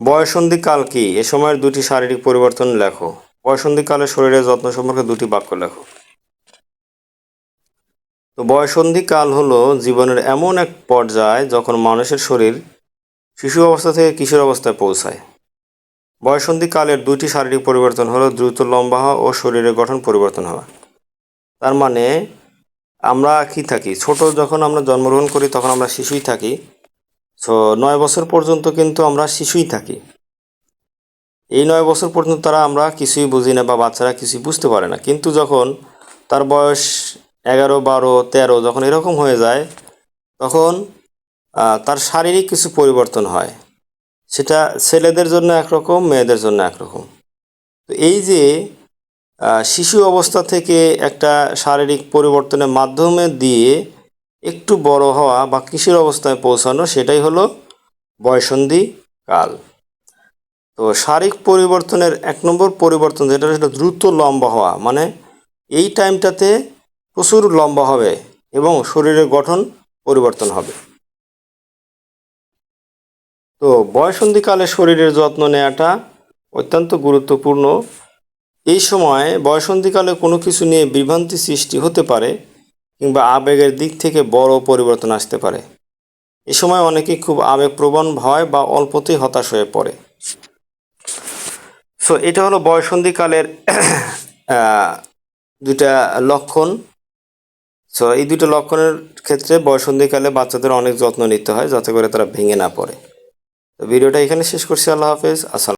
বয়সন্ধিকাল কি? এ সময়ের দুটি শারীরিক পরিবর্তন লেখো। বয়সন্ধিকালে শরীরের যত্ন সম্পর্কে দুটি বাক্য লেখো। তো বয়সন্ধিকাল হলো জীবনের এমন এক পর্যায় যখন মানুষের শরীর শিশু অবস্থা থেকে কিশোর অবস্থায় পৌঁছায়। বয়সন্ধিকালের দুটি শারীরিক পরিবর্তন হলো দ্রুত লম্বা হওয়া ও শরীরের গঠন পরিবর্তন হওয়া। তার মানে আমরা কি থাকি? ছোট যখন আমরা জন্মগ্রহণ করি তখন আমরা শিশুই থাকি। সো নয় বছর পর্যন্ত কিন্তু আমরা শিশুই থাকি। এই নয় বছর পর্যন্ত তারা আমরা কিছুই বুঝি না বা বাচ্চারা কিছুই বুঝতে পারে না। কিন্তু যখন তার বয়স এগারো, বারো, তেরো যখন এরকম হয়ে যায়, তখন তার শারীরিক কিছু পরিবর্তন হয়। সেটা ছেলেদের জন্য একরকম, মেয়েদের জন্য একরকম। তো এই যে শিশু অবস্থা থেকে একটা শারীরিক পরিবর্তনের মাধ্যমে দিয়ে একটু বড় হওয়া বা কিশোর অবস্থায় পৌঁছানো, সেটাই হলো বয়সন্ধি কাল। তো শারীরিক পরিবর্তনের এক নম্বর পরিবর্তন যেটা সেটা দ্রুত লম্বা হওয়া মানে এই টাইমটাতে প্রচুর লম্বা হবে এবং শরীরের গঠন পরিবর্তন হবে। তো বয়সন্ধিকালে শরীরের যত্ন নেওয়াটা অত্যন্ত গুরুত্বপূর্ণ। এই সময় বয়সন্ধিকালে কোনো কিছু নিয়ে বিভ্রান্তি সৃষ্টি হতে পারে কিংবা আবেগের দিক থেকে বড় পরিবর্তন আসতে পারে। এ সময় অনেকেই খুব আবেগপ্রবণ হয় বা অল্পতেই হতাশ হয়ে পড়ে। সো এটা হলো বয়সন্ধিকালের দুটা লক্ষণ। সো এই দুটো লক্ষণের ক্ষেত্রে বয়সন্ধিকালে বাচ্চাদের অনেক যত্ন নিতে হয় যাতে করে তারা ভেঙে না পড়ে। তো ভিডিওটা এখানে শেষ করছি। আল্লাহ হাফেজ। আসসালাম